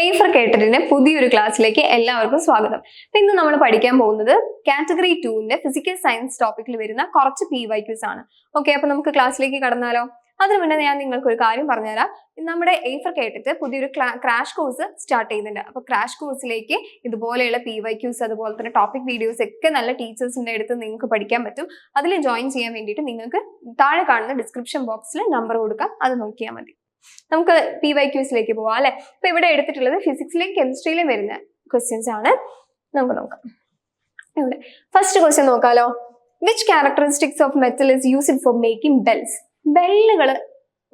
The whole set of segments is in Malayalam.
എയ്ഫർ കേട്ടറിന്റെ പുതിയൊരു ക്ലാസ്സിലേക്ക് എല്ലാവർക്കും സ്വാഗതം. ഇന്ന് നമ്മൾ പഠിക്കാൻ പോകുന്നത് കാറ്റഗറി ടുവിന്റെ ഫിസിക്കൽ സയൻസ് ടോപ്പിക്കിൽ വരുന്ന കുറച്ച് പി വൈ ക്യൂസ് ആണ്. ഓക്കെ അപ്പൊ നമുക്ക് ക്ലാസ്സിലേക്ക് കടന്നാലോ? അതിനു മുന്നേ ഞാൻ നിങ്ങൾക്ക് ഒരു കാര്യം പറഞ്ഞുതരാം. നമ്മുടെ എയ്ഫർ കേട്ടിട്ട് പുതിയൊരു ക്രാഷ് കോഴ്സ് സ്റ്റാർട്ട് ചെയ്യുന്നുണ്ട്. അപ്പൊ ക്രാഷ് കോഴ്സിലേക്ക് ഇതുപോലെയുള്ള പി വൈ ക്യൂസ് അതുപോലെ തന്നെ ടോപ്പിക് വീഡിയോസ് ഒക്കെ നല്ല ടീച്ചേഴ്സിന്റെ അടുത്ത് നിങ്ങൾക്ക് പഠിക്കാൻ പറ്റും. അതിൽ ജോയിൻ ചെയ്യാൻ വേണ്ടിയിട്ട് നിങ്ങൾക്ക് താഴെ കാണുന്ന ഡിസ്ക്രിപ്ഷൻ ബോക്സിൽ നമ്പർ കൊടുക്കാം. അത് നോക്കിയാൽ മതി. നമുക്ക് പി വൈ ക്യൂസിലേക്ക് പോവാം അല്ലെ? അപ്പൊ ഇവിടെ എടുത്തിട്ടുള്ളത് ഫിസിക്സിലെയും കെമിസ്ട്രിയിലും വരുന്ന ക്വസ്റ്റ്യൻസ് ആണ്. നമുക്ക് നോക്കാം. ഇവിടെ. ഫസ്റ്റ് ക്വസ്റ്റ്യൻ നോക്കാലോ. Which characteristics of metal is used for making bells ബെല്ലുകൾ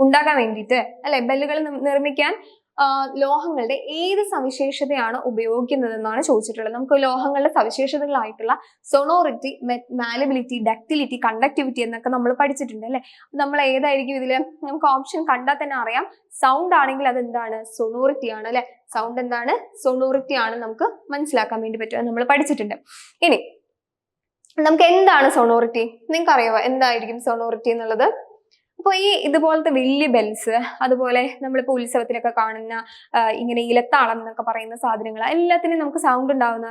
ഉണ്ടാക്കാൻ വേണ്ടിയിട്ട് അല്ലെ? ബെല്ലുകൾ നിർമ്മിക്കാൻ ലോഹങ്ങളുടെ ഏത് സവിശേഷതയാണ് ഉപയോഗിക്കുന്നതെന്നാണ് ചോദിച്ചിട്ടുള്ളത്. നമുക്ക് ലോഹങ്ങളുടെ സവിശേഷതകളായിട്ടുള്ള സൊണോറിറ്റി മാലബിലിറ്റി ഡക്റ്റിലിറ്റി കണ്ടക്ടിവിറ്റി എന്നൊക്കെ നമ്മൾ പഠിച്ചിട്ടുണ്ട് അല്ലെ? നമ്മൾ ഏതായിരിക്കും ഇതിൽ നമുക്ക് ഓപ്ഷൻ കണ്ടാൽ തന്നെ അറിയാം. സൗണ്ട് ആണെങ്കിൽ അത് എന്താണ് സൊണോറിറ്റി ആണ് അല്ലെ? സൗണ്ട് എന്താണ്? സൊണോറിറ്റി ആണ് നമുക്ക് മനസ്സിലാക്കാൻ വേണ്ടി പറ്റുക നമ്മൾ പഠിച്ചിട്ടുണ്ട്. ഇനി നമുക്ക് എന്താണ് സൊണോറിറ്റി നിങ്ങൾക്ക് അറിയാമോ എന്തായിരിക്കും സൊണോറിറ്റി എന്നുള്ളത്? അപ്പോൾ ഈ ഇതുപോലത്തെ വലിയ ബെൽസ് അതുപോലെ നമ്മളിപ്പോൾ ഉത്സവത്തിനൊക്കെ കാണുന്ന ഇങ്ങനെ ഇലത്താളം എന്നൊക്കെ പറയുന്ന സാധനങ്ങൾ എല്ലാത്തിനും നമുക്ക് സൗണ്ട് ഉണ്ടാവുന്ന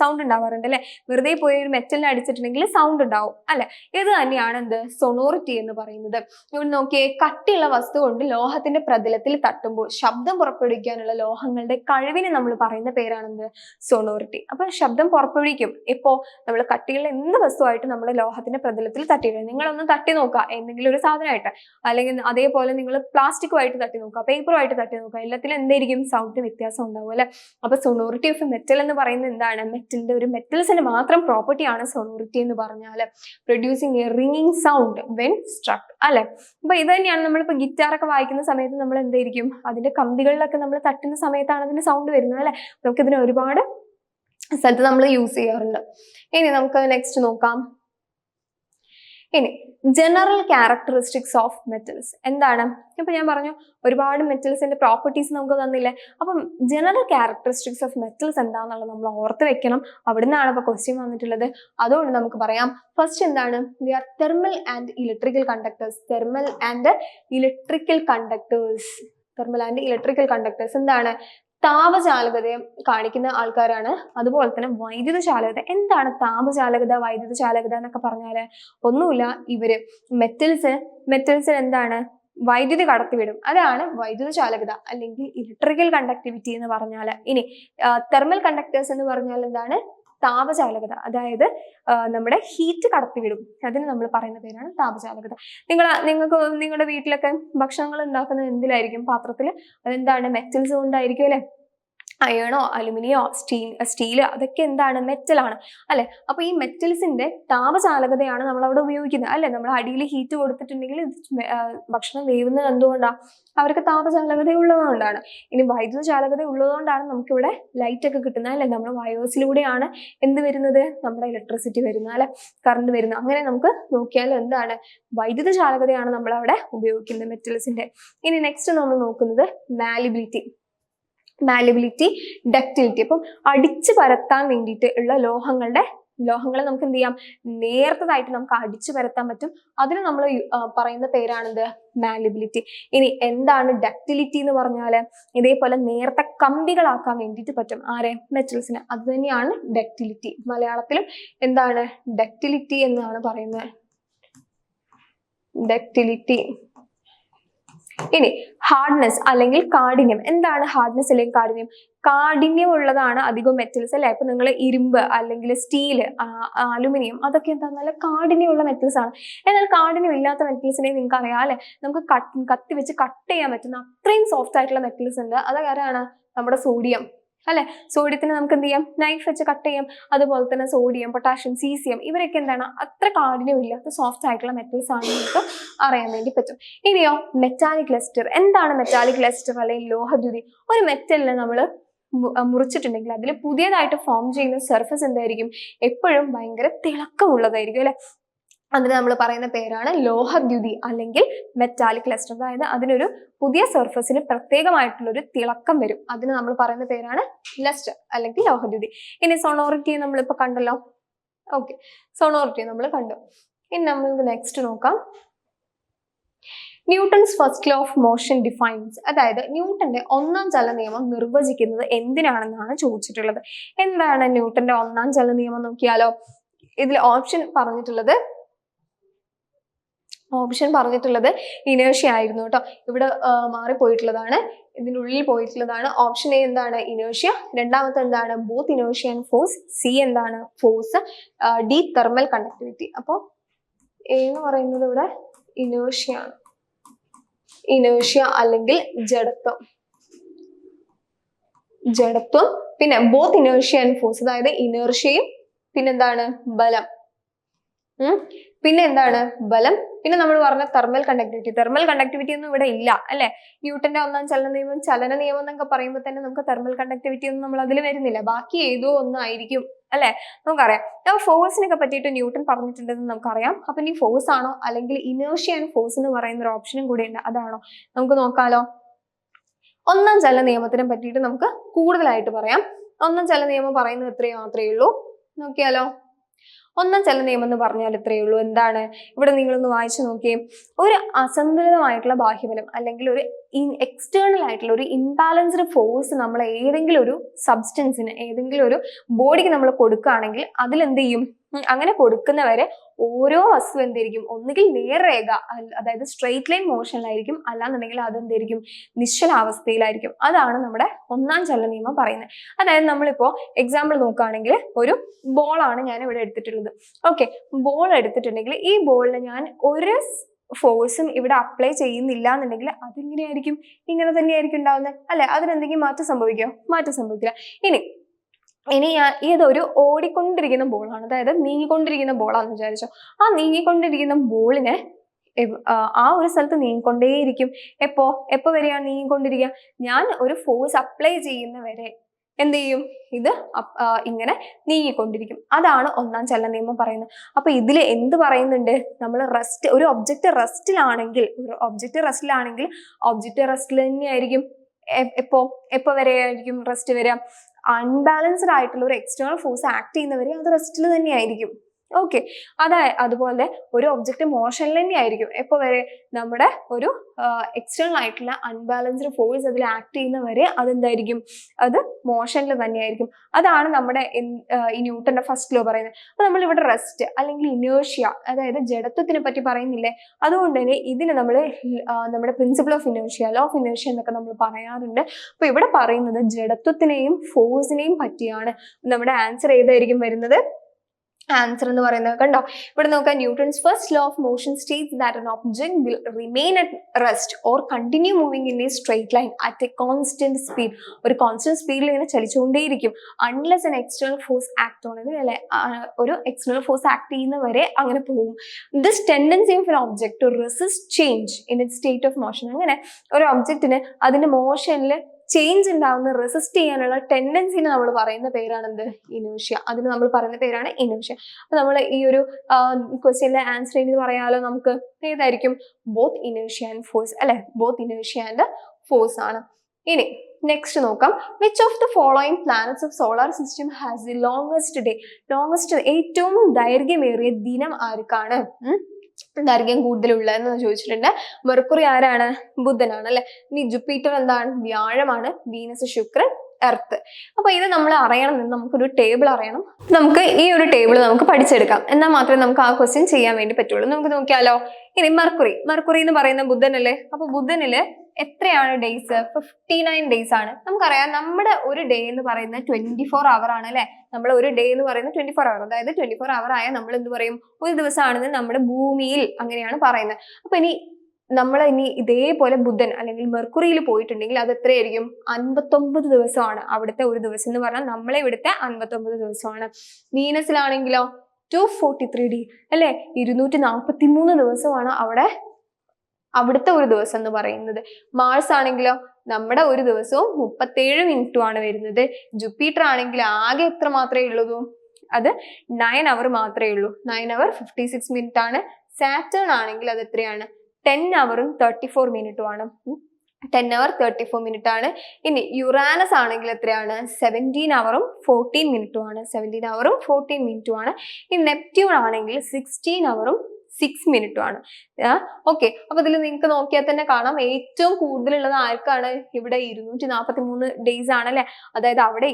സൗണ്ട് ഉണ്ടാവാറുണ്ട് അല്ലേ? വെറുതെ പോയി ഒരു മെറ്റലിന് അടിച്ചിട്ടുണ്ടെങ്കിൽ സൗണ്ട് ഉണ്ടാവും അല്ലെ? ഇത് തന്നെയാണ് എന്ത്? സൊണോറിറ്റി എന്ന് പറയുന്നത്. ഇവിടെ നോക്കിയേ കട്ടിയുള്ള വസ്തു കൊണ്ട് ലോഹത്തിന്റെ പ്രതലത്തിൽ തട്ടുമ്പോൾ ശബ്ദം പുറപ്പെടുവിക്കാനുള്ള ലോഹങ്ങളുടെ കഴിവിന് നമ്മൾ പറയുന്ന പേരാണെന്ത് സൊണോറിറ്റി അപ്പൊ ശബ്ദം പുറപ്പെടുവിക്കും. ഇപ്പോൾ നമ്മൾ കട്ടിയുള്ള എന്ത് വസ്തുവായിട്ട് നമ്മൾ ലോഹത്തിന്റെ പ്രതലത്തിൽ തട്ടിയിട്ടുണ്ട്? നിങ്ങളൊന്ന് തട്ടി നോക്കുക. എന്തെങ്കിലും ഒരു സാധനമായിട്ട്. അല്ലെങ്കിൽ അതേപോലെ നിങ്ങൾ പ്ലാസ്റ്റിക്കുമായിട്ട് തട്ടി നോക്കുക പേപ്പറുമായിട്ട് തട്ടി നോക്കുക. എല്ലാത്തിലും എന്തായിരിക്കും? സൗണ്ടിന് വ്യത്യാസം ഉണ്ടാവും അല്ലെ? അപ്പൊ സൊണോറിറ്റി ഓഫ് മെറ്റൽ എന്ന് പറയുന്നത് എന്താണ്? മെറ്റലിന്റെ ഒരു മെറ്റൽസിന് മാത്രം പ്രോപ്പർട്ടി ആണ് സൊണോറിറ്റി എന്ന് പറഞ്ഞാൽ producing a ringing sound when struck അല്ലെ? അപ്പൊ ഇത് തന്നെയാണ് നമ്മളിപ്പോ ഗിറ്റാർ ഒക്കെ വായിക്കുന്ന സമയത്ത് നമ്മൾ എന്തായിരിക്കും? അതിന്റെ കമ്പികളിലൊക്കെ നമ്മൾ തട്ടുന്ന സമയത്താണ് അതിന് സൗണ്ട് വരുന്നത് അല്ലെ? നമുക്ക് ഇതിന് ഒരുപാട് സ്ഥലത്ത് നമ്മൾ യൂസ് ചെയ്യാറുണ്ട്. ഇനി നമുക്ക് നെക്സ്റ്റ് നോക്കാം. ഇനി ജനറൽ ക്യാരക്ടറിസ്റ്റിക്സ് ഓഫ് മെറ്റൽസ് എന്താണ്? ഇപ്പൊ ഞാൻ പറഞ്ഞു ഒരുപാട് മെറ്റൽസിന്റെ പ്രോപ്പർട്ടീസ് നമുക്ക് തന്നില്ലേ? അപ്പം ജനറൽ ക്യാരക്ടറിസ്റ്റിക്സ് ഓഫ് മെറ്റൽസ് എന്താണെന്നുള്ളത് നമ്മൾ ഓർത്ത് വെക്കണം. അവിടുന്നാണ് ഇപ്പൊ ക്വസ്റ്റ്യൻ വന്നിട്ടുള്ളത്. അതുകൊണ്ട് നമുക്ക് പറയാം. ഫസ്റ്റ് എന്താണ്? They are thermal and electrical conductors thermal and electrical conductors thermal and electrical conductors എന്താണ്? താപചാലകതയെ കാണിക്കുന്ന ആൾക്കാരാണ്. അതുപോലെ തന്നെ വൈദ്യുത ചാലകത എന്താണ് താപചാലകത വൈദ്യുത ചാലകത എന്നൊക്കെ പറഞ്ഞാൽ ഒന്നുമില്ല. ഇവർ മെറ്റൽസ് മെറ്റൽസിൽ എന്താണ്? വൈദ്യുതി കടത്തിവിടും. അതാണ് വൈദ്യുത ചാലകത അല്ലെങ്കിൽ ഇലക്ട്രിക്കൽ കണ്ടക്ടിവിറ്റി എന്ന് പറഞ്ഞാൽ ഇനി തെർമൽ കണ്ടക്ടേഴ്സ് എന്ന് പറഞ്ഞാൽ എന്താണ്? താപചാലകത. അതായത് നമ്മുടെ ഹീറ്റ് കടത്തിവിടും. അതിന് നമ്മൾ പറയുന്ന പേരാണ് താപചാലകത. നിങ്ങൾ നിങ്ങൾക്ക് നിങ്ങളുടെ വീട്ടിലൊക്കെ ഭക്ഷണങ്ങൾ ഉണ്ടാക്കുന്നത് എന്തിലായിരിക്കും? പാത്രത്തിൽ അതെന്താണ്? മെറ്റൽസ് കൊണ്ടായിരിക്കും അല്ലെ? അയണോ അലുമിനിയോ സ്റ്റീൽ സ്റ്റീൽ അതൊക്കെ എന്താണ്? മെറ്റലാണ് അല്ലെ? അപ്പൊ ഈ മെറ്റൽസിന്റെ താപചാലകതയാണ് നമ്മൾ അവിടെ ഉപയോഗിക്കുന്നത്. അല്ലെ? നമ്മൾ അടിയിൽ ഹീറ്റ് കൊടുത്തിട്ടുണ്ടെങ്കിൽ ഭക്ഷണം വേവുന്നത് എന്തുകൊണ്ടാണ് അവർക്ക് താപചാലകത ഉള്ളതുകൊണ്ടാണ് ഇനി വൈദ്യുത ചാലകത ഉള്ളതുകൊണ്ടാണ് നമുക്കിവിടെ ലൈറ്റ് ഒക്കെ കിട്ടുന്നത്. അല്ലെ? നമ്മുടെ വയേഴ്സിലൂടെയാണ് എന്ത് വരുന്നത്? നമ്മുടെ ഇലക്ട്രിസിറ്റി വരുന്നത്. അല്ലെ? കറണ്ട് വരുന്നത്. അങ്ങനെ നമുക്ക് നോക്കിയാൽ എന്താണ്? വൈദ്യുത ചാലകതയാണ് നമ്മൾ അവിടെ ഉപയോഗിക്കുന്നത് മെറ്റൽസിന്റെ ഇനി നെക്സ്റ്റ് നമ്മൾ നോക്കുന്നത് മാലിബിലിറ്റി മാലിബിലിറ്റി ഡക്റ്റിലിറ്റി അപ്പം അടിച്ചു പരത്താൻ വേണ്ടിയിട്ട് ഉള്ള ലോഹങ്ങളുടെ ലോഹങ്ങളെ നമുക്ക് എന്ത് ചെയ്യാം? നേർത്തതായിട്ട് നമുക്ക് അടിച്ചു പരത്താൻ പറ്റും. അതിന് നമ്മൾ പറയുന്ന പേരാണിത് മാലിബിലിറ്റി ഇനി എന്താണ് ഡക്റ്റിലിറ്റി എന്ന് പറഞ്ഞാൽ ഇതേപോലെ നേർത്ത കമ്പികളാക്കാൻ വേണ്ടിയിട്ട് പറ്റും. ആരെ? മെറ്റൽസിന് അത് തന്നെയാണ് ഡക്റ്റിലിറ്റി മലയാളത്തിലും എന്താണ് ഡക്റ്റിലിറ്റി എന്നാണ് പറയുന്നത്. ഡക്റ്റിലിറ്റി ഇനി ഹാർഡ്നെസ് അല്ലെങ്കിൽ കാഠിന്യം എന്താണ് ഹാർഡ്നെസ് അല്ലെങ്കിൽ കാഠിന്യം കാഠിന്യം ഉള്ളതാണ് അധികം മെറ്റൽസ് അല്ലെ? ഇപ്പൊ നിങ്ങൾ ഇരുമ്പ് അല്ലെങ്കിൽ സ്റ്റീൽ അലുമിനിയം അതൊക്കെ എന്താ നല്ല കാഠിന്യമുള്ള മെറ്റൽസ് ആണ്. എന്നാൽ കാഠിന്യം ഇല്ലാത്ത മെറ്റൽസിനെ നിങ്ങൾക്ക് അറിയാം അല്ലെ? നമുക്ക് കത്തി വെച്ച് കട്ട് ചെയ്യാൻ പറ്റുന്ന അത്രയും സോഫ്റ്റ് ആയിട്ടുള്ള മെറ്റൽസ് ഉണ്ട്. അത് ആരാണ്? നമ്മുടെ സോഡിയം അല്ലെ? സോഡിയത്തിന് നമുക്ക് എന്ത് ചെയ്യാം നൈഫ് വെച്ച് കട്ട് ചെയ്യാം. അതുപോലെ തന്നെ സോഡിയം പൊട്ടാഷ്യം സീസിയം ഇവരൊക്കെ എന്താണ്? അത്ര കാഠിന്യം ഇല്ലാത്ത സോഫ്റ്റ് ആയിട്ടുള്ള മെറ്റൽസ് ആണ് നമുക്ക് അറിയാൻ വേണ്ടി പറ്റും. ഇനിയോ മെറ്റാലിക് ലെസ്റ്റർ എന്താണ് മെറ്റാലിക് ലെസ്റ്റർ അല്ലെങ്കിൽ ലോഹദ്യുതി ഒരു മെറ്റലിനെ നമ്മൾ മുറിച്ചിട്ടുണ്ടെങ്കിൽ അതിൽ പുതിയതായിട്ട് ഫോം ചെയ്യുന്ന സർഫസ് എന്തായിരിക്കും? എപ്പോഴും ഭയങ്കര തിളക്കമുള്ളതായിരിക്കും അല്ലെ? അതിന് നമ്മൾ പറയുന്ന പേരാണ് ലോഹദ്യുതി അല്ലെങ്കിൽ മെറ്റാലിക് ലെസ്റ്റർ അതായത് അതിനൊരു പുതിയ സർഫസിന് പ്രത്യേകമായിട്ടുള്ള ഒരു തിളക്കം വരും. അതിന് നമ്മൾ പറയുന്ന പേരാണ് ലെസ്റ്റർ അല്ലെങ്കിൽ ലോഹദ്യുതി. ഇനി സൊണോറിറ്റി നമ്മളിപ്പോ കണ്ടല്ലോ. ഓക്കെ സൊണോറിറ്റി നമ്മൾ കണ്ടു. ഇനി നമ്മൾക്ക് നെക്സ്റ്റ് നോക്കാം. Newton's first law of motion defines. അതായത് ന്യൂട്ടന്റെ ഒന്നാം ചല നിയമം നിർവചിക്കുന്നത് എന്തിനാണെന്നാണ് ചോദിച്ചിട്ടുള്ളത്. എന്താണ് ന്യൂട്ടന്റെ ഒന്നാം ചല നിയമം നോക്കിയാലോ? ഇതിൽ ഓപ്ഷൻ പറഞ്ഞിട്ടുള്ളത് ഓപ്ഷൻ പറഞ്ഞിട്ടുള്ളത് ഇനേഷ്യ ആയിരുന്നു കേട്ടോ. ഇവിടെ മാറിപ്പോയിട്ടുള്ളതാണ്. മാറിപ്പോയിട്ടുള്ളതാണ് ഇതിനുള്ളിൽ പോയിട്ടുള്ളതാണ്. ഓപ്ഷൻ എ എന്താണ്? ഇനേഷ്യ രണ്ടാമത്തെ എന്താണ്? ബോത്ത് ഇനേഷ്യ ആൻഡ് ഫോഴ്സ്. സി എന്താണ്? ഫോഴ്സ്. D thermal conductivity. അപ്പോൾ എ എന്ന് പറയുന്നത് ഇവിടെ ഇനേഷ്യ ആണ്. ഇനേഷ്യ അല്ലെങ്കിൽ ജഡത്വം. ജഡത്വം പിന്നെ ബോത്ത് ഇനേഷ്യ ആൻഡ് ഫോഴ്സ്. അതായത് ഇനേർഷ്യയും പിന്നെന്താണ്? ബലം. പിന്നെ എന്താണ്? ബലം. പിന്നെ നമ്മൾ പറഞ്ഞ തെർമൽ കണ്ടക്ടിവിറ്റി തെർമൽ കണ്ടക്ടിവിറ്റി ഒന്നും ഇവിടെ ഇല്ല അല്ലെ? ന്യൂട്ടന്റെ ഒന്നാം ചലന നിയമം ചലന നിയമം എന്നൊക്കെ പറയുമ്പോൾ തന്നെ നമുക്ക് തെർമൽ കണ്ടക്ടിവിറ്റി ഒന്നും നമ്മൾ അതിൽ വരുന്നില്ല. ബാക്കി ഏതോ ഒന്നായിരിക്കും അല്ലെ? നമുക്കറിയാം. ആ ഫോഴ്സിനൊക്കെ പറ്റിയിട്ട് ന്യൂട്ടൺ പറഞ്ഞിട്ടുണ്ടെന്ന് നമുക്കറിയാം. അപ്പൊ ഇനി ഫോഴ്സ് ആണോ? അല്ലെങ്കിൽ ഇനേഴ്ഷ്യ ആൻഡ് ഫോഴ്സ് എന്ന് പറയുന്ന ഒരു ഓപ്ഷനും കൂടെ ഉണ്ട്. അതാണോ? നമുക്ക് നോക്കാലോ. ഒന്നാം ചല നിയമത്തിനെ പറ്റിയിട്ട് നമുക്ക് കൂടുതലായിട്ട് പറയാം. ഒന്നാം ചല നിയമം പറയുന്നത് ഇത്രയും മാത്രമേ ഉള്ളൂ. നോക്കിയാലോ. ഒന്നാം ചല നിയമം എന്ന് പറഞ്ഞാൽ ഇത്രയേ ഉള്ളൂ. എന്താണ്? ഇവിടെ നിങ്ങളൊന്ന് വായിച്ചു നോക്കിയേ. ഒരു അസന്തുലിതമായിട്ടുള്ള ബാഹ്യബലം അല്ലെങ്കിൽ ഒരു എക്സ്റ്റേണൽ ആയിട്ടുള്ള ഒരു ഇംബാലൻസ്ഡ് ഫോഴ്സ് നമ്മൾ ഏതെങ്കിലും ഒരു സബ്സ്റ്റൻസിന് ഏതെങ്കിലും ഒരു ബോഡിക്ക് നമ്മൾ കൊടുക്കുകയാണെങ്കിൽ അതിൽ എന്ത് ചെയ്യും? അങ്ങനെ കൊടുക്കുന്നവരെ ഓരോ വസ്തു എന്തായിരിക്കും ഒന്നുകിൽ നേർരേഖ അതായത് സ്ട്രെയിറ്റ് ലൈൻ മോഷനിലായിരിക്കും അല്ലാന്നുണ്ടെങ്കിൽ അതെന്തായിരിക്കും നിശ്ചലാവസ്ഥയിലായിരിക്കും അതാണ് നമ്മുടെ ഒന്നാം ചലന നിയമം പറയുന്നത്. അതായത് നമ്മളിപ്പോ എക്സാമ്പിൾ നോക്കുകയാണെങ്കിൽ ഒരു ബോളാണ് ഞാൻ ഇവിടെ എടുത്തിട്ടുള്ളത്. ഓക്കെ ബോൾ എടുത്തിട്ടുണ്ടെങ്കിൽ ഈ ബോളിന് ഞാൻ ഒരു ഫോഴ്സും ഇവിടെ അപ്ലൈ ചെയ്യുന്നില്ല എന്നുണ്ടെങ്കിൽ അതെങ്ങനെയായിരിക്കും? ഇങ്ങനെ തന്നെയായിരിക്കും ഉണ്ടാവുന്നത്. അല്ലെ? അതിനെന്തെങ്കിലും മാറ്റം സംഭവിക്കോ മാറ്റം സംഭവിക്കില്ല. ഇനി ഇനി ഞാൻ ഇതൊരു ഓടിക്കൊണ്ടിരിക്കുന്ന ബോളാണ് അതായത് നീങ്ങിക്കൊണ്ടിരിക്കുന്ന ബോളാന്ന് വിചാരിച്ചോ. ആ നീങ്ങിക്കൊണ്ടിരിക്കുന്ന ബോളിനെ ആ, ഒരു സ്ഥലത്ത് നീങ്ങിക്കൊണ്ടേയിരിക്കും. എപ്പോ? എപ്പോ വരെയാണ് നീങ്ങിക്കൊണ്ടിരിക്കുക? ഞാൻ ഒരു ഫോഴ്സ് അപ്ലൈ ചെയ്യുന്ന വരെ എന്ത് ചെയ്യും? ഇത് ഇങ്ങനെ നീങ്ങിക്കൊണ്ടിരിക്കും. അതാണ് ഒന്നാം ചലന നിയമം പറയുന്നത്. അപ്പൊ ഇതിൽ എന്ത് പറയുന്നുണ്ട്? നമ്മൾ റെസ്റ്റ് ഒരു ഒബ്ജക്റ്റ് റെസ്റ്റിലാണെങ്കിൽ ഒരു ഒബ്ജക്റ്റ് റെസ്റ്റിലാണെങ്കിൽ ഒബ്ജക്റ്റ് റെസ്റ്റിൽ തന്നെയായിരിക്കും. എപ്പോ എപ്പോ വരെ ആയിരിക്കും റെസ്റ്റ് വരിക? അൺബാലൻസ്ഡ് ആയിട്ടുള്ള ഒരു എക്സ്റ്റേണൽ ഫോഴ്സ് ആക്ട് ചെയ്യുന്നവരെ അത് റെസ്റ്റിൽ തന്നെയായിരിക്കും. ഓക്കെ അതായത് അതുപോലെ ഒരു ഒബ്ജക്റ്റ് മോഷനിൽ തന്നെയായിരിക്കും. എപ്പോൾ വരെ? നമ്മുടെ ഒരു എക്സ്റ്റേണൽ ആയിട്ടുള്ള അൺബാലൻസ്ഡ് ഫോഴ്സ് അതിൽ ആക്ട് ചെയ്യുന്നവരെ അതെന്തായിരിക്കും? അത് മോഷനിൽ തന്നെയായിരിക്കും. അതാണ് നമ്മുടെ ഈ ന്യൂട്ടന്റെ ഫസ്റ്റ് ലോ പറയുന്നത്. അപ്പൊ നമ്മൾ ഇവിടെ റെസ്റ്റ് അല്ലെങ്കിൽ ഇനേഴ്ഷ്യ അതായത് ജഡത്വത്തിനെ പറ്റി പറയുന്നില്ലേ? അതുകൊണ്ട് തന്നെ ഇതിന് നമ്മൾ നമ്മുടെ principle of inertia law of inertia എന്നൊക്കെ നമ്മൾ പറയാറുണ്ട്. അപ്പൊ ഇവിടെ പറയുന്നത് ജഡത്വത്തിനെയും ഫോഴ്സിനെയും പറ്റിയാണ്. നമ്മുടെ ആൻസർ ഏതായിരിക്കും വരുന്നത്? ആൻസർ എന്ന് പറയുന്നത് കണ്ടോ? ഇവിടെ നോക്കാം. Newton's first law of motion states that an object will remain at rest or continue moving in a straight line at a constant speed ഒരു കോൺസ്റ്റന്റ് സ്പീഡിൽ ഇങ്ങനെ ചലിച്ചുകൊണ്ടേയിരിക്കും. Unless an external force act it അല്ലെ ഒരു എക്സ്റ്റേണൽ ഫോഴ്സ് ആക്ട് ചെയ്യുന്നവരെ അങ്ങനെ പോകും. This tendency of an object to resist change in it state of motion അങ്ങനെ ഒരു ഒബ്ജക്റ്റിന് അതിന്റെ മോഷനിൽ ചേഞ്ച് ഉണ്ടാവുന്ന റെസിസ്റ്റ് ചെയ്യാനുള്ള ടെൻഡൻസിനെ നമ്മൾ പറയുന്ന പേരാണ് എന്ത് ഇനോഷ്യ. അതിന് നമ്മൾ പറയുന്ന പേരാണ് ഇനോഷ്യ. അപ്പൊ നമ്മൾ ഈ ഒരു ക്വസ്റ്റ്യനിലെ ആൻസർ ചെയ്ത് പറയാലോ നമുക്ക്. ഏതായിരിക്കും? ബോത്ത് ഇനോഷ്യ ആൻഡ് ഫോഴ്സ് അല്ലെ? ബോത്ത് ഇനോഷ്യ ആൻഡ് ഫോഴ്സ് ആണ്. ഇനി നെക്സ്റ്റ് നോക്കാം. Which of the following planets of solar system has the longest day longest ഏറ്റവും ദൈർഘ്യമേറിയ ദിനം ആർക്കാണ്? ദൈർഘ്യം കൂടുതലുള്ളതെന്ന് ചോദിച്ചിട്ടുണ്ട്. മെർക്കുറി ആരാണ്? ബുധനാണ് അല്ലെ ഇനി ജുപ്പിറ്റർ എന്താണ്? വ്യാഴമാണ്. വീനസ് ശുക്രൻ എർത്ത്. അപ്പൊ ഇത് നമ്മൾ അറിയണമെന്ന് നമുക്കൊരു ടേബിൾ അറിയണം. നമുക്ക് ഈ ഒരു ടേബിൾ നമുക്ക് പഠിച്ചെടുക്കാം. എന്നാൽ മാത്രമേ നമുക്ക് ആ ക്വസ്റ്റ്യൻ ചെയ്യാൻ വേണ്ടി പറ്റുള്ളൂ. നമുക്ക് നോക്കിയാലോ? ഇനി മർക്കുറി. മർക്കുറി എന്ന് പറയുന്ന ബുധനല്ലേ? അപ്പൊ ബുധനിൽ എത്രയാണ് ഡേയ്സ് ഫിഫ്റ്റി നയൻ ഡേയ്സ് ആണ്. നമുക്കറിയാം നമ്മുടെ ഒരു ഡേ എന്ന് പറയുന്നത് ട്വന്റി ഫോർ അവർ ആണ് അല്ലെ? നമ്മൾ ഒരു ഡേ എന്ന് പറയുന്നത് ട്വന്റി ഫോർ അവർ അതായത് ട്വന്റി ഫോർ അവർ ആയ നമ്മൾ എന്ത് പറയും? ഒരു ദിവസമാണെന്ന് നമ്മുടെ ഭൂമിയിൽ അങ്ങനെയാണ് പറയുന്നത്. അപ്പൊ ഇനി നമ്മൾ ഇനി ഇതേപോലെ ബുധൻ അല്ലെങ്കിൽ മെർക്കുറിയിൽ പോയിട്ടുണ്ടെങ്കിൽ അത് എത്രയായിരിക്കും? അൻപത്തൊമ്പത് ദിവസമാണ്. അവിടുത്തെ ഒരു ദിവസം എന്ന് പറഞ്ഞാൽ നമ്മളെ ഇവിടുത്തെ അൻപത്തൊമ്പത് ദിവസമാണ്. വീനസിലാണെങ്കിലോ? ടു ഫോർട്ടി ത്രീ ഡി അല്ലെ? ഇരുന്നൂറ്റി നാൽപ്പത്തി മൂന്ന് ദിവസമാണ് അവിടെ അവിടുത്തെ ഒരു ദിവസം എന്ന് പറയുന്നത്. മാർസ് ആണെങ്കിലോ നമ്മുടെ ഒരു ദിവസവും മുപ്പത്തേഴ് മിനിറ്റും ആണ് വരുന്നത്. ജുപ്പിറ്റർ ആണെങ്കിൽ ആകെ എത്ര മാത്രമേ ഉള്ളൂ? അത് നയൻ അവർ മാത്രമേ ഉള്ളൂ. Nine hour fifty six minute ആണ്. സാറ്റേൺ ആണെങ്കിൽ അത് എത്രയാണ്? ടെൻ അവറും തേർട്ടി ഫോർ മിനിറ്റും ആണ്. Ten hour thirty four minute ആണ്. ഇനി യുറാനസ് ആണെങ്കിൽ എത്രയാണ്? സെവന്റീൻ അവറും ഫോർട്ടീൻ മിനിറ്റും ആണ്. സെവന്റീൻ അവറും ഫോർട്ടീൻ മിനിറ്റും ആണ്. ഇനി നെപ്റ്റ്യൂൺ ആണെങ്കിൽ സിക്സ്റ്റീൻ അവറും സിക്സ് മിനിറ്റും ആണ്. ഓക്കെ അപ്പൊ ഇതിൽ നിങ്ങൾക്ക് നോക്കിയാൽ തന്നെ കാണാം. ഏറ്റവും കൂടുതലുള്ളത് ആർക്കാണ് ഇവിടെ ഇരുന്നൂറ്റി നാൽപ്പത്തി മൂന്ന് ഡേയ്സ് ആണല്ലേ അതായത് അവിടെ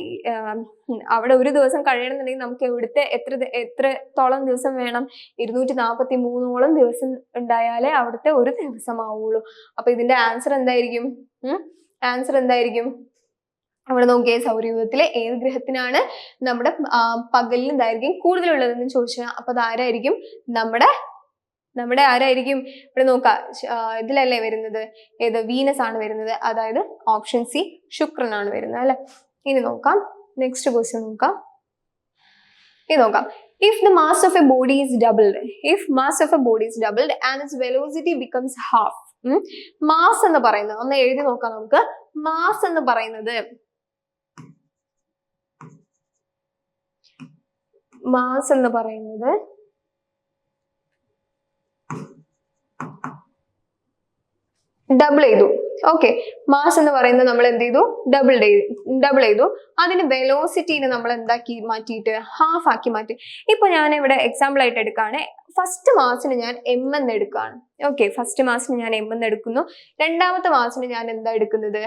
അവിടെ ഒരു ദിവസം കഴിയണമെന്നുണ്ടെങ്കിൽ നമുക്ക് ഇവിടുത്തെ എത്ര എത്രത്തോളം ദിവസം വേണം? ഇരുന്നൂറ്റി നാൽപ്പത്തി മൂന്നോളം ദിവസം ഉണ്ടായാലേ അവിടുത്തെ ഒരു ദിവസം ആവുള്ളൂ അപ്പൊ ഇതിന്റെ ആൻസർ എന്തായിരിക്കും? ആൻസർ എന്തായിരിക്കും? അവിടെ നോക്കിയ സൗരയൂഥത്തിലെ ഏത് ഗ്രഹത്തിനാണ് നമ്മുടെ പകലിന് ദൈർഘ്യം കൂടുതലുള്ളതെന്ന് ചോദിച്ചാൽ അപ്പൊ അതാരായിരിക്കും നമ്മുടെ നമ്മുടെ ആരായിരിക്കും? ഇവിടെ നോക്കാം. ഇതിലല്ലേ വരുന്നത്? ഏത്? വീനസ് ആണ് വരുന്നത്. അതായത് ഓപ്ഷൻ സി ശുക്രനാണ് വരുന്നത് അല്ലെ? ഇനി നോക്കാം. നെക്സ്റ്റ് ക്വസ്റ്റ്യൻ നോക്കാം. ഇനി നോക്കാം. If the mass of a body is doubled if mass of a body is doubled and its velocity becomes half mass എന്ന് പറയുന്നത് ഒന്ന് എഴുതി നോക്കാം നമുക്ക്. മാസ് എന്ന് പറയുന്നത് മാസ് എന്ന് പറയുന്നത് ഡബിൾ ചെയ്തു. ഓക്കെ മാസ് എന്ന് പറയുന്നത് നമ്മൾ എന്ത് ചെയ്തു? ഡബിൾ ഡബിൾ ചെയ്തു. അതിന് വെലോസിറ്റിനെ നമ്മൾ എന്താക്കി മാറ്റിയിട്ട്? ഹാഫ് ആക്കി മാറ്റി. ഇപ്പൊ ഞാൻ ഇവിടെ എക്സാമ്പിൾ ആയിട്ട് എടുക്കുകയാണ് ഫസ്റ്റ് മാസിന് ഞാൻ എം എന്ന് എടുക്കുകയാണ്. ഓക്കെ ഫസ്റ്റ് മാസിന് ഞാൻ എം എന്ന് എടുക്കുന്നു. രണ്ടാമത്തെ മാസിന് ഞാൻ എന്താ എടുക്കുന്നത്?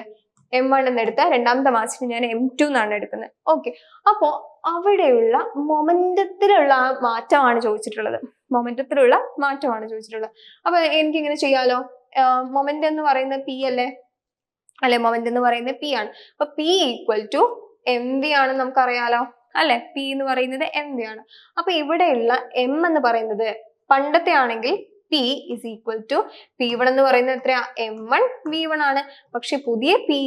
എം വൺ എന്ന് എടുത്താൽ രണ്ടാമത്തെ മാസിന് ഞാൻ എം ടു എന്നാണ് എടുക്കുന്നത്. ഓക്കെ അപ്പോൾ അവിടെയുള്ള മൊമെന്റത്തിലുള്ള മാറ്റമാണ് ചോദിച്ചിട്ടുള്ളത്. മൊമെന്റത്തിലുള്ള മാറ്റമാണ് ചോദിച്ചിട്ടുള്ളത്. അപ്പൊ എനിക്ക് ഇങ്ങനെ ചെയ്യാലോ മൊമെന്റ് എന്ന് പറയുന്നത് പി അല്ലേ? അല്ലെ മൊമെന്റ് എന്ന് പറയുന്നത് പി ആണ്. അപ്പൊ P equal to M V ആണെന്ന് നമുക്കറിയാലോ. അല്ലെ? പി എന്ന് പറയുന്നത് എം വി ആണ്. അപ്പൊ ഇവിടെയുള്ള എം എന്ന് പറയുന്നത് പണ്ടത്തെ ആണെങ്കിൽ P is equal to P one എന്ന് പറയുന്നത് എത്രയാ? എം വൺ വി വൺ ആണ്. പക്ഷെ പുതിയ പി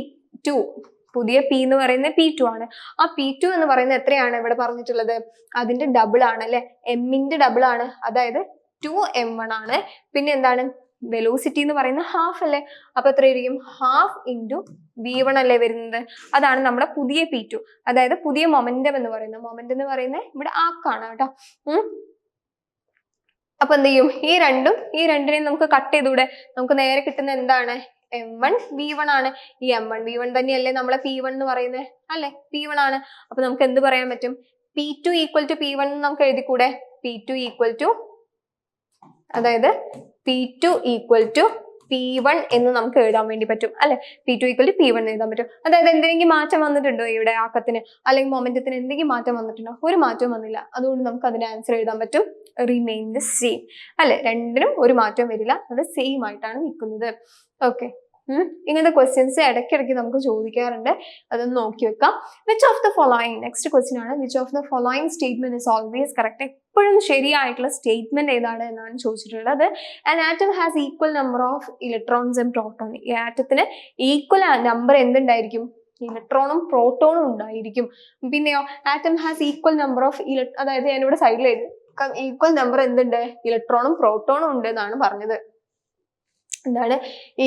ടു പുതിയ പി എന്ന് പറയുന്നത് പി ടു ആണ്. ആ പി ടു എന്ന് പറയുന്നത് എത്രയാണ്? ഇവിടെ പറഞ്ഞിട്ടുള്ളത് അതിന്റെ ഡബിൾ ആണ് അല്ലെ? എമ്മിന്റെ ഡബിൾ ആണ്. അതായത് ടു എം വൺ ആണ്. പിന്നെ എന്താണ്? വെലോസിറ്റി എന്ന് പറയുന്നത് ഹാഫ് അല്ലേ? അപ്പൊ എത്രയായിരിക്കും? ഹാഫ് ഇന്റു വി വൺ അല്ലേ വരുന്നത്? അതാണ് നമ്മുടെ പുതിയ പി ടു അതായത് പുതിയ മൊമെന്റം എന്ന് പറയുന്നത്. മൊമെന്റ് എന്ന് പറയുന്നത് ഇവിടെ ആക്കാണ് കേട്ടോ. അപ്പൊ എന്ത് ചെയ്യും? ഈ രണ്ടും ഈ രണ്ടിനെയും നമുക്ക് കട്ട് ചെയ്തൂടെ നമുക്ക് നേരെ കിട്ടുന്ന എന്താണ്? എം വൺ വി വൺ ആണ്. ഈ എം വൺ വി വൺ തന്നെയല്ലേ നമ്മളെ പി വൺ എന്ന് പറയുന്നത് അല്ലെ? പി വൺ ആണ്. അപ്പൊ നമുക്ക് എന്ത് പറയാൻ പറ്റും? P two equal to P one നമുക്ക് എഴുതിക്കൂടെ? പി ടു ഈക്വൽ ടു അതായത് P two equal to P one എന്ന് നമുക്ക് എഴുതാൻ വേണ്ടി പറ്റും അല്ലെ? P two equal to P one എഴുതാൻ പറ്റും. അതായത് എന്തെങ്കിലും മാറ്റം വന്നിട്ടുണ്ടോ ഇവിടെ ആക്കത്തിന്? അല്ലെങ്കിൽ മൊമെന്റത്തിന് എന്തെങ്കിലും മാറ്റം വന്നിട്ടുണ്ടോ? ഒരു മാറ്റവും വന്നില്ല. അതുകൊണ്ട് നമുക്ക് അതിന് ആൻസർ എഴുതാൻ പറ്റും. റിമെയിൻ ദ സെയിം അല്ലെ? രണ്ടിനും ഒരു മാറ്റവും വരില്ല. അത് സെയിം ആയിട്ടാണ് നിൽക്കുന്നത്. ഓക്കെ ഇങ്ങനത്തെ ക്വസ്റ്റ്യൻസ് ഇടയ്ക്കിടയ്ക്ക് നമുക്ക് ചോദിക്കാറുണ്ട്. അതൊന്ന് നോക്കി വെക്കാം. Which of the following next question ആണ്. Which of the following statement is always correct എപ്പോഴും ശരിയായിട്ടുള്ള സ്റ്റേറ്റ്മെന്റ് ഏതാണ് എന്നാണ് ചോദിച്ചിട്ടുള്ളത്. An atom has equal number of electrons and proton ഈ ആറ്റത്തിന് ഈക്വൽ നമ്പർ എന്തുണ്ടായിരിക്കും? ഇലക്ട്രോണും പ്രോട്ടോണും ഉണ്ടായിരിക്കും. പിന്നെയോ atom has equal number of ഇല അതായത് ഞാനിവിടെ സൈഡിൽ ഈക്വൽ നമ്പർ എന്തുണ്ട്? ഇലക്ട്രോണും പ്രോട്ടോണും ഉണ്ട് എന്നാണ് പറഞ്ഞത്. എന്താണ്?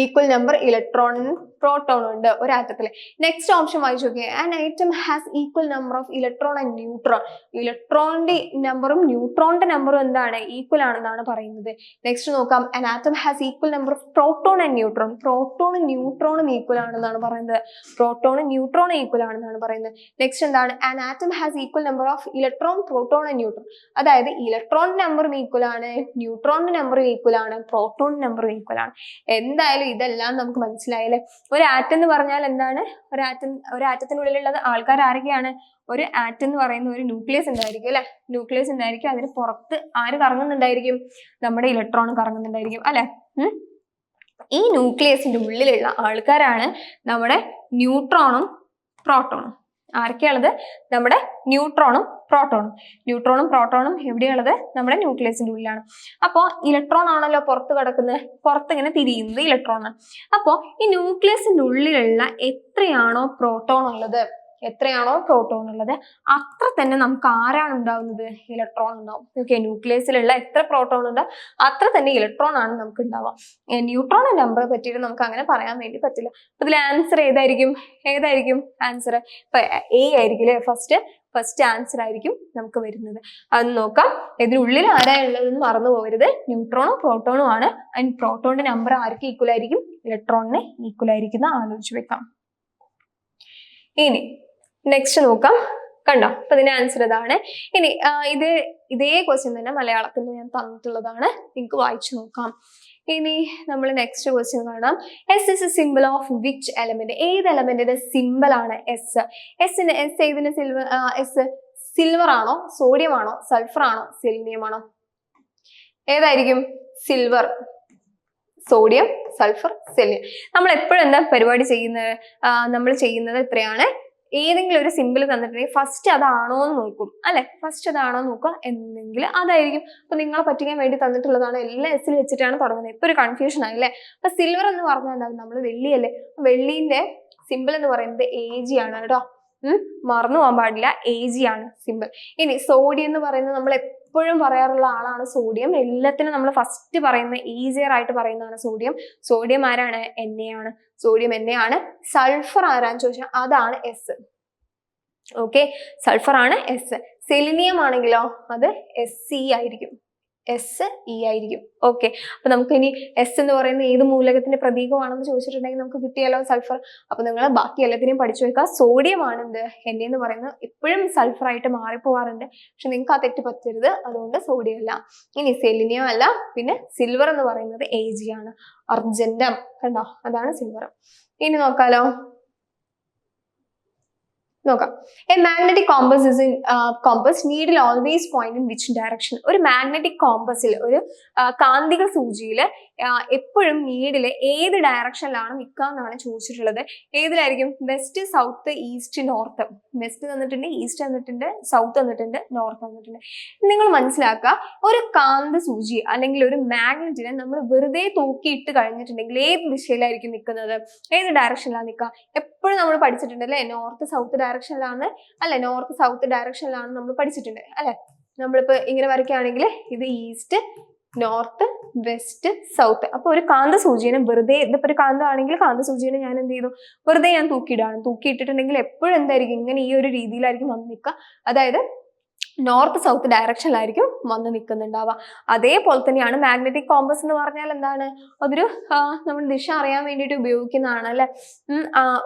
ഈക്വൽ നമ്പർ ഇലക്ട്രോണും പ്രോട്ടോണും ഉണ്ട് ഒരു ആറ്റത്തിൽ നെക്സ്റ്റ് ഓപ്ഷൻ വായിച്ചു നോക്കിയേ. An atom has equal number of electron and neutron ഇലക്ട്രോണിന്റെ നമ്പറും ന്യൂട്രോണിന്റെ നമ്പറും എന്താണ്? ഈക്വൽ ആണെന്നാണ് പറയുന്നത്. നെക്സ്റ്റ് നോക്കാം. An atom has equal number of proton and neutron പ്രോട്ടോണും ന്യൂട്രോണും ഈക്വൽ ആണെന്നാണ് പറയുന്നത്. പ്രോട്ടോണും ന്യൂട്രോണും ഈക്വൽ ആണെന്നാണ് പറയുന്നത്. നെക്സ്റ്റ് എന്താണ്? An atom has equal number of electron proton and neutron അതായത് ഇലക്ട്രോൺ നമ്പറും ഈക്വൽ ആണ് ന്യൂട്രോണിന്റെ നമ്പറും ഈക്വൽ ആണ് പ്രോട്ടോൺ നമ്പറും ഈക്വൽ ആണ്. എന്തായാലും ഇതെല്ലാം നമുക്ക് മനസ്സിലായല്ലേ? ഒരു ആറ്റം എന്ന് പറഞ്ഞാൽ എന്താണ്? ഒരു ആറ്റം ഒരു ആറ്റത്തിനുള്ളിലുള്ളത് ആൾക്കാർ ആരൊക്കെയാണ്? ഒരു ആറ്റം എന്ന് പറയുന്ന ഒരു ന്യൂക്ലിയസ് ഉണ്ടായിരിക്കും അല്ലെ? ന്യൂക്ലിയസ് ഉണ്ടായിരിക്കും. അതിന് പുറത്ത് ആര് കറങ്ങുന്നുണ്ടായിരിക്കും? നമ്മുടെ ഇലക്ട്രോൺ കറങ്ങുന്നുണ്ടായിരിക്കും അല്ലെ? ഈ ന്യൂക്ലിയസിന്റെ ഉള്ളിലുള്ള ആൾക്കാരാണ് നമ്മുടെ ന്യൂട്രോണും പ്രോട്ടോണും ആരൊക്കെയുള്ളത് നമ്മുടെ ന്യൂട്രോണും പ്രോട്ടോണും. ന്യൂട്രോണും പ്രോട്ടോണും എവിടെയുള്ളത് നമ്മുടെ ന്യൂക്ലിയസിന്റെ ഉള്ളിലാണ്. അപ്പോൾ ഇലക്ട്രോൺ ആണല്ലോ പുറത്ത് കിടക്കുന്നത്. പുറത്ത് ഇങ്ങനെ തിരിയുന്നത് ഇലക്ട്രോൺ ആണ്. അപ്പോൾ ഈ ന്യൂക്ലിയസിന്റെ ഉള്ളിലുള്ള എത്രയാണോ പ്രോട്ടോൺ ഉള്ളത്? എത്രയാണോ പ്രോട്ടോൺ ഉള്ളത് അത്ര തന്നെ നമുക്ക് ആരാണ് ഉണ്ടാവുന്നത്? ഇലക്ട്രോൺ ഉണ്ടാവും. ഓക്കെ ന്യൂക്ലിയസിലുള്ള എത്ര പ്രോട്ടോൺ ഉണ്ട് അത്ര തന്നെ ഇലക്ട്രോൺ ആണ് നമുക്ക് ഉണ്ടാവുക. ന്യൂട്രോൺ നമ്പർ പറ്റിയിട്ട് നമുക്ക് അങ്ങനെ പറയാൻ വേണ്ടി പറ്റില്ല. അപ്പൊ ഇതിൽ ആൻസർ ഏതായിരിക്കും? ഏതായിരിക്കും ആൻസർ ഇപ്പൊ എ ആയിരിക്കും അല്ലെ ഫസ്റ്റ് ഫസ്റ്റ് ആൻസർ ആയിരിക്കും നമുക്ക് വരുന്നത്. അത് നോക്കാം. ഇതിനുള്ളിൽ ആരായുള്ളതെന്ന് മറന്നു പോകരുത്. ന്യൂട്രോണും പ്രോട്ടോണും ആണ്. അതിന് പ്രോട്ടോണിന്റെ നമ്പർ ആർക്ക് ഈക്വൽ ആയിരിക്കും? ഇലക്ട്രോണിന് ഈക്വൽ ആയിരിക്കുന്ന ആലോചിച്ച് വെക്കാം. ഇനി നെക്സ്റ്റ് നോക്കാം. കണ്ടോ? അപ്പൊ ഇതിന്റെ ആൻസർ ഇതാണ്. ഇനി ഇതേ ഇത് ക്വസ്റ്റ്യൻ തന്നെ മലയാളത്തിൽ ഞാൻ തന്നിട്ടുള്ളതാണ്. നിങ്ങൾക്ക് വായിച്ചു നോക്കാം. ഇനി നമ്മൾ നെക്സ്റ്റ് ക്വസ്റ്റ്യൻ കാണാം. S is a symbol of which element ഏത് എലമെന്റിന്റെ സിമ്പിൾ ആണ് എസ് എസിന് എസ് ഏതിന് സിൽവർ എസ് സിൽവർ ആണോ? സോഡിയം ആണോ? സൾഫർ ആണോ? സെലിനിയം ആണോ? ഏതായിരിക്കും? സിൽവർ സോഡിയം സൾഫർ സെലിനിയം നമ്മൾ എപ്പോഴും എന്താ പരിപാടി ചെയ്യുന്നത്? നമ്മൾ ചെയ്യുന്നത് ഇത്രയാണ്. ഏതെങ്കിലും ഒരു സിമ്പിൾ തന്നിട്ടുണ്ടെങ്കിൽ ഫസ്റ്റ് അതാണോ എന്ന് നോക്കും. അല്ലെ? ഫസ്റ്റ് അതാണോ നോക്കുക. എന്നെങ്കിൽ അതായിരിക്കും. അപ്പൊ നിങ്ങളെ പറ്റിക്കാൻ വേണ്ടി തന്നിട്ടുള്ളതാണ്. എല്ലാം എസ്സിൽ വെച്ചിട്ടാണ് തുടങ്ങുന്നത്. ഇപ്പൊ ഒരു കൺഫ്യൂഷൻ ആയില്ലേ അപ്പൊ സിൽവർ എന്ന് പറഞ്ഞാൽ എന്താണ് നമ്മൾ വെള്ളിയല്ലേ? വെള്ളിന്റെ സിമ്പിൾ എന്ന് പറയുന്നത് എ ജി ആണ് കേട്ടോ. മറന്നു പോകാൻ പാടില്ല. എ ജി ആണ് സിമ്പിൾ ഇനി സോഡിയം എന്ന് പറയുന്നത് നമ്മൾ എപ്പോഴും പറയാറുള്ള ആളാണ് സോഡിയം എല്ലാത്തിനും നമ്മൾ ഫസ്റ്റ് പറയുന്ന ഈസിയർ ആയിട്ട് പറയുന്നതാണ് സോഡിയം സോഡിയം ആരാണ്? എൻ എ ആണ്. സോഡിയം എൻ എ ആണ്. സൾഫർ ആരാന്ന് ചോദിച്ചാൽ അതാണ് എസ് ഓക്കെ സൾഫർ ആണ് എസ് സെലിനിയം ആണെങ്കിലോ അത് എസ് സി ആയിരിക്കും. എസ് ഇ ആയിരിക്കും. ഓക്കെ അപ്പൊ നമുക്ക് ഇനി എസ് എന്ന് പറയുന്ന ഏത് മൂലകത്തിന്റെ പ്രതീകമാണെന്ന് ചോദിച്ചിട്ടുണ്ടെങ്കിൽ നമുക്ക് കിട്ടിയാലോ സൾഫർ അപ്പൊ നിങ്ങൾ ബാക്കി എല്ലാത്തിനെയും പഠിച്ചു വെക്കുക സോഡിയം ആണ് എന്ത് എന്നെ എന്ന് പറയുന്നത്. എപ്പോഴും സൾഫർ ആയിട്ട് മാറിപ്പോവാറുണ്ട്. പക്ഷെ നിങ്ങൾക്ക് ആ തെറ്റ് പറ്റരുത്. അതുകൊണ്ട് സോഡിയം അല്ല. ഇനി സെലിനിയം അല്ല. പിന്നെ സിൽവർ എന്ന് പറയുന്നത് എ ജി ആണ്. അർജന്റം കണ്ടോ? അതാണ് സിൽവർ ഇനി നോക്കാലോ. നോക്കാം. A magnetic compass is in compass needle always point in which direction ഒരു മാഗ്നറ്റിക് കോമ്പസിൽ ഒരു കാന്തിക സൂചിയിൽ എപ്പോഴും നീഡിൽ ഏത് ഡയറക്ഷനിലാണ് നിൽക്കുക എന്നാണ് ചോദിച്ചിട്ടുള്ളത്. ഏതിലായിരിക്കും? West south east north west തന്നിട്ടുണ്ട് ഈസ്റ്റ് തന്നിട്ടുണ്ട് സൗത്ത് തന്നിട്ടുണ്ട് നോർത്ത് തന്നിട്ടുണ്ട്. നിങ്ങൾ മനസ്സിലാക്കുക ഒരു കാന്ത സൂചി അല്ലെങ്കിൽ ഒരു മാഗ്നറ്റിനെ നമ്മൾ വെറുതെ തൂക്കിയിട്ട് കഴിഞ്ഞിട്ടുണ്ടെങ്കിൽ ഏത് ദിശയിലായിരിക്കും നിൽക്കുന്നത് ഏത് ഡയറക്ഷനിലാണ് നിൽക്കുക എപ്പോഴും നമ്മൾ പഠിച്ചിട്ടുണ്ട് അല്ലേ നോർത്ത് സൗത്ത് ഡയറക്ഷനിലാണ് അല്ലെ? നോർത്ത് സൗത്ത് ഡയറക്ഷനിലാണ് നമ്മൾ പഠിച്ചിട്ടുണ്ട് അല്ലെ? നമ്മളിപ്പോ ഇങ്ങനെ വരയ്ക്കുകയാണെങ്കിൽ ഇത് ഈസ്റ്റ് നോർത്ത് വെസ്റ്റ് സൗത്ത് അപ്പൊ ഒരു കാന്ത സൂചിനെ വെറുതെ ഇതിപ്പോ ഒരു കാന്തമാണെങ്കിൽ കാന്ത സൂചിനെ ഞാൻ എന്ത് ചെയ്തു? വെറുതെ ഞാൻ തൂക്കിയിടാണ് തൂക്കിയിട്ടിട്ടുണ്ടെങ്കിൽ എപ്പോഴും എന്തായിരിക്കും? ഇങ്ങനെ ഈ ഒരു രീതിയിലായിരിക്കും വന്ന് നിൽക്കുക അതായത് നോർത്ത് സൗത്ത് ഡയറക്ഷനിലായിരിക്കും വന്ന് നിൽക്കുന്നുണ്ടാവുക. അതേപോലെ തന്നെയാണ് മാഗ്നറ്റിക് കോമ്പസ് എന്ന് പറഞ്ഞാൽ എന്താണ്? അതൊരു നമ്മൾ ദിശ അറിയാൻ വേണ്ടിയിട്ട് ഉപയോഗിക്കുന്നതാണ് അല്ലെ?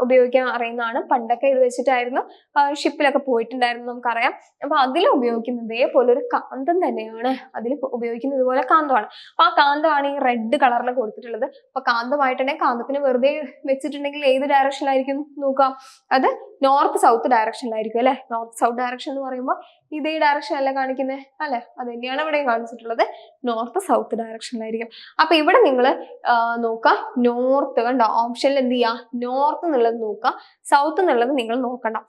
ഉപയോഗിക്കാൻ അറിയുന്നതാണ്. പണ്ടൊക്കെ ഇത് വെച്ചിട്ടായിരുന്നു ഷിപ്പിലൊക്കെ പോയിട്ടുണ്ടായിരുന്നു നമുക്കറിയാം. അപ്പൊ അതിൽ ഉപയോഗിക്കുന്നത് ഇതേപോലെ ഒരു കാന്തം തന്നെയാണ്. അതിൽ ഉപയോഗിക്കുന്നത് ഇതുപോലെ കാന്തമാണ്. അപ്പൊ ആ കാന്തമാണ് ഈ റെഡ് കളറിൽ കൊടുത്തിട്ടുള്ളത്. അപ്പൊ കാന്തമായിട്ടുണ്ടെങ്കിൽ കാന്തത്തിന് വെറുതെ വെച്ചിട്ടുണ്ടെങ്കിൽ ഏത് ഡയറക്ഷനിലായിരിക്കും നോക്കാം. അത് നോർത്ത് സൗത്ത് ഡയറക്ഷനിലായിരിക്കും അല്ലെ? നോർത്ത് സൗത്ത് ഡയറക്ഷൻ എന്ന് പറയുമ്പോൾ ഇതേ ഡയറക്ഷൻ അല്ല കാണിക്കുന്നത് അല്ലെ? അത് തന്നെയാണ് ഇവിടെ കാണിച്ചിട്ടുള്ളത്. നോർത്ത് സൗത്ത് ഡയറക്ഷനിലായിരിക്കും. അപ്പൊ ഇവിടെ നിങ്ങൾ നോക്കുക നോർത്ത് കണ്ടോ? ഓപ്ഷനിൽ എന്ത് ചെയ്യുക നോർത്ത് എന്നുള്ളത് നോക്കുക സൗത്ത് എന്നുള്ളത് നിങ്ങൾ നോക്കണം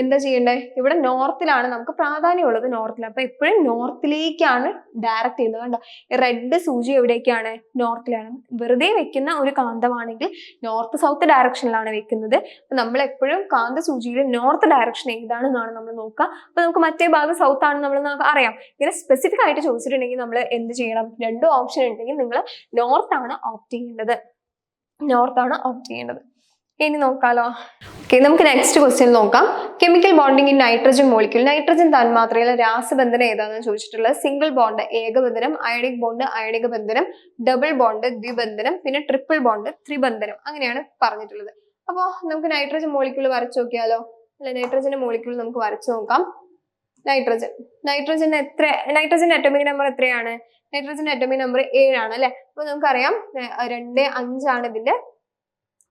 എന്താ ചെയ്യണ്ടേ? ഇവിടെ നോർത്തിലാണ് നമുക്ക് പ്രാധാന്യമുള്ളത് നോർത്തിൽ അപ്പൊ എപ്പോഴും നോർത്തിലേക്കാണ് ഡയറക്റ്റ് ചെയ്യുന്നത് കണ്ടോ? റെഡ് സൂചി എവിടേക്കാണ്? നോർത്തിലാണ്. വെറുതെ വെക്കുന്ന ഒരു കാന്തമാണെങ്കിൽ നോർത്ത് സൗത്ത് ഡയറക്ഷനിലാണ് വെക്കുന്നത്. നമ്മൾ എപ്പോഴും കാന്ത സൂചിയിൽ നോർത്ത് ഡയറക്ഷൻ ഏതാണെന്നാണ് നമ്മൾ നോക്കുക. അപ്പൊ നമുക്ക് മറ്റേ ഭാഗം സൗത്ത് ആണ് നമ്മൾ അറിയാം. ഇങ്ങനെ സ്പെസിഫിക് ആയിട്ട് ചോദിച്ചിട്ടുണ്ടെങ്കിൽ നമ്മൾ എന്ത് ചെയ്യണം? രണ്ട് ഓപ്ഷൻ ഉണ്ടെങ്കിൽ നിങ്ങൾ നോർത്ത് ആണ് ഓപ്റ്റ് ചെയ്യേണ്ടത്. നോർത്ത് ആണ് ഓപ്റ്റ് ചെയ്യേണ്ടത്. ഇനി നോക്കാലോ. ഓക്കെ നമുക്ക് നെക്സ്റ്റ് ക്വസ്റ്റ്യൻ നോക്കാം. Chemical bonding in nitrogen molecule nitrogen തന്മാത്രയിലെ രാസബന്ധനം ഏതാണെന്ന് ചോദിച്ചിട്ടുള്ളത്? സിംഗിൾ ബോണ്ട് ഏകബന്ധനം. അയണിക് ബോണ്ട് അയണിക ബന്ധനം. ഡബിൾ ബോണ്ട് ദ്വിബന്ധനം. പിന്നെ ട്രിപ്പിൾ ബോണ്ട് ത്രിബന്ധനം. അങ്ങനെയാണ് പറഞ്ഞിട്ടുള്ളത്. അപ്പോൾ നമുക്ക് നൈട്രജൻ മോളിക്യൂൾ വരച്ചു നോക്കിയാലോ? അല്ലെ നൈട്രജന്റെ മോളിക്യൂൾ നമുക്ക് വരച്ചു നോക്കാം. നൈട്രജൻ നൈട്രജൻ എത്ര നൈട്രജൻ അറ്റോമിക് നമ്പർ എത്രയാണ്? നൈട്രജൻ അറ്റോമിക് നമ്പർ ഏഴാണ് അല്ലെ? അപ്പൊ നമുക്കറിയാം രണ്ട് അഞ്ചാണ് ഇതിന്റെ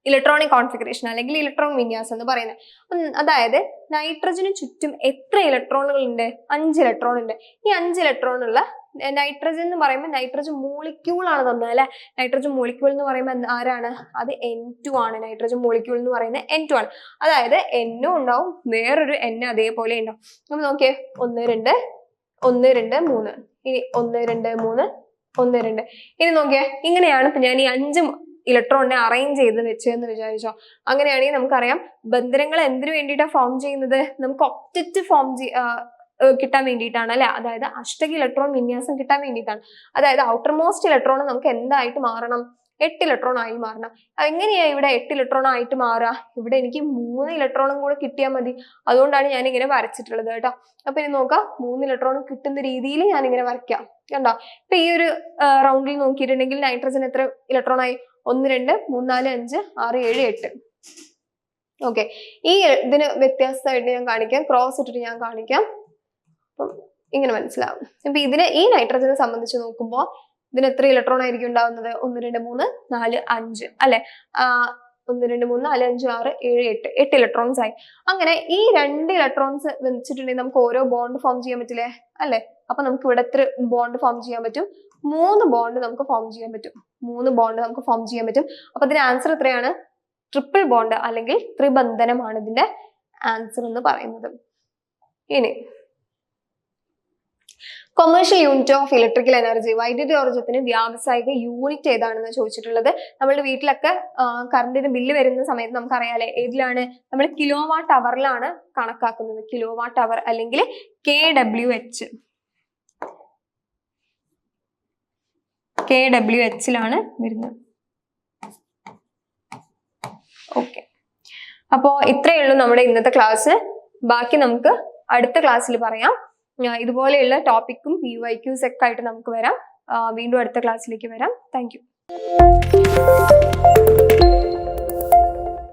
ഇലക്ട്രോണിക് കോൺഫിഗറേഷൻ അല്ലെങ്കിൽ ഇലക്ട്രോൺ വിന്യാസം എന്ന് പറയുന്നത്. അതായത് നൈട്രജന് ചുറ്റും എത്ര ഇലക്ട്രോണുകൾ ഉണ്ട് അഞ്ച് ഇലക്ട്രോൺ ഉണ്ട്. ഈ അഞ്ച് ഇലക്ട്രോൺ ഉള്ള നൈട്രജൻ എന്ന് പറയുമ്പോൾ നൈട്രജൻ മോളിക്യൂൾ ആണ് തന്നത് അല്ലെ? നൈട്രജൻ മോളിക്യൂൾ എന്ന് പറയുമ്പോൾ ആരാണ്? അത് എൻ ടു ആണ്. നൈട്രജൻ മോളിക്യൂൾ എന്ന് പറയുന്നത് എൻ ടു ആണ്. അതായത് എന്നും ഉണ്ടാവും വേറൊരു എൻ അതേപോലെ ഉണ്ടാവും. നമ്മൾ നോക്കിയേ ഒന്ന് രണ്ട് ഒന്ന് രണ്ട് മൂന്ന്. ഇനി ഒന്ന് രണ്ട് മൂന്ന് ഒന്ന് രണ്ട്. ഇനി നോക്കിയേ ഇങ്ങനെയാണ് ഇപ്പൊ ഞാൻ ഈ അഞ്ച് ഇലക്ട്രോണിനെ അറേഞ്ച് ചെയ്ത് വെച്ചതെന്ന് വിചാരിച്ചോ. അങ്ങനെയാണെങ്കിൽ നമുക്കറിയാം ബന്ധനങ്ങൾ എന്തിനു വേണ്ടിയിട്ടാണ് ഫോം ചെയ്യുന്നത്? നമുക്ക് ഒപ്റ്ററ്റ് ഫോം കിട്ടാൻ വേണ്ടിയിട്ടാണ് അല്ലെ? അതായത് അഷ്ടക ഇലക്ട്രോൺ വിന്യാസം കിട്ടാൻ വേണ്ടിയിട്ടാണ്. അതായത് ഔട്ടർ മോസ്റ്റ് ഇലക്ട്രോൺ നമുക്ക് എന്തായിട്ട് മാറണം? എട്ട് ഇലക്ട്രോൺ ആയി മാറണം. എങ്ങനെയാ ഇവിടെ എട്ട് ഇലക്ട്രോൺ ആയിട്ട് മാറുക? ഇവിടെ എനിക്ക് മൂന്ന് ഇലക്ട്രോണും കൂടെ കിട്ടിയാൽ മതി. അതുകൊണ്ടാണ് ഞാൻ ഇങ്ങനെ വരച്ചിട്ടുള്ളത് കേട്ടോ. അപ്പൊ ഇനി നോക്കാം. മൂന്ന് ഇലക്ട്രോൺ കിട്ടുന്ന രീതിയിൽ ഞാൻ ഇങ്ങനെ വരയ്ക്കാം. കണ്ടോ? ഇപ്പൊ ഈ ഒരു റൗണ്ടിൽ നോക്കിയിട്ടുണ്ടെങ്കിൽ നൈട്രജൻ എത്ര ഇലക്ട്രോൺ ആയി? ഒന്ന് രണ്ട് മൂന്ന് നാല് അഞ്ച് ആറ് ഏഴ് എട്ട്. ഓക്കെ ഈ ഇതിന് വ്യത്യാസമായിട്ട് ഞാൻ കാണിക്കാം. ക്രോസ് ഇട്ടിട്ട് ഞാൻ കാണിക്കാം. അപ്പം ഇങ്ങനെ മനസ്സിലാവും. അപ്പൊ ഇതിന് ഈ നൈട്രജനെ സംബന്ധിച്ച് നോക്കുമ്പോൾ ഇതിന് എത്ര ഇലക്ട്രോൺ ആയിരിക്കും ഉണ്ടാവുന്നത്? ഒന്ന് രണ്ട് മൂന്ന് നാല് അഞ്ച്. അല്ലെ? ഒന്ന് രണ്ട് മൂന്ന് നാല് അഞ്ച് ആറ് ഏഴ് എട്ട്. എട്ട് ഇലക്ട്രോൺസ് ആയി. അങ്ങനെ ഈ രണ്ട് ഇലക്ട്രോൺസ് വെച്ചിട്ടുണ്ടെങ്കിൽ നമുക്ക് ഓരോ ബോണ്ട് ഫോം ചെയ്യാൻ പറ്റില്ലേ? അല്ലെ? അപ്പൊ നമുക്ക് ഇവിടെ എത്ര ബോണ്ട് ഫോം ചെയ്യാൻ പറ്റും? മൂന്ന് ബോണ്ട് നമുക്ക് ഫോം ചെയ്യാൻ പറ്റും. മൂന്ന് ബോണ്ട് നമുക്ക് ഫോം ചെയ്യാൻ പറ്റും. അപ്പൊ ഇതിന്റെ ആൻസർ എത്രയാണ്? ട്രിപ്പിൾ ബോണ്ട് അല്ലെങ്കിൽ ത്രിബന്ധനമാണ് ഇതിന്റെ ആൻസർ എന്ന് പറയുന്നത്. ഇനി commercial unit of electrical energy വൈദ്യുതി ഊർജത്തിന് വ്യാവസായിക യൂണിറ്റ് ഏതാണെന്ന് ചോദിച്ചിട്ടുള്ളത്. നമ്മളുടെ വീട്ടിലൊക്കെ കറണ്ടിന് ബില്ല് വരുന്ന സമയത്ത് നമുക്കറിയാലേ ഏതിലാണ്? നമ്മൾ കിലോ വാട്ട് അവറിലാണ് കണക്കാക്കുന്നത്. കിലോ വാട്ട് അവർ അല്ലെങ്കിൽ K W H K W എച്ചിലാണ് വരുന്നത്. ഓക്കെ അപ്പോൾ ഇത്രയേ ഉള്ളൂ നമ്മുടെ ഇന്നത്തെ ക്ലാസ് ബാക്കി നമുക്ക് അടുത്ത ക്ലാസ്സിൽ പറയാം. ഇതുപോലെയുള്ള ടോപ്പിക്കും പി വൈ ക്യൂസ് ഒക്കെ ആയിട്ട് നമുക്ക് വരാം. വീണ്ടും അടുത്ത ക്ലാസ്സിലേക്ക് വരാം. താങ്ക്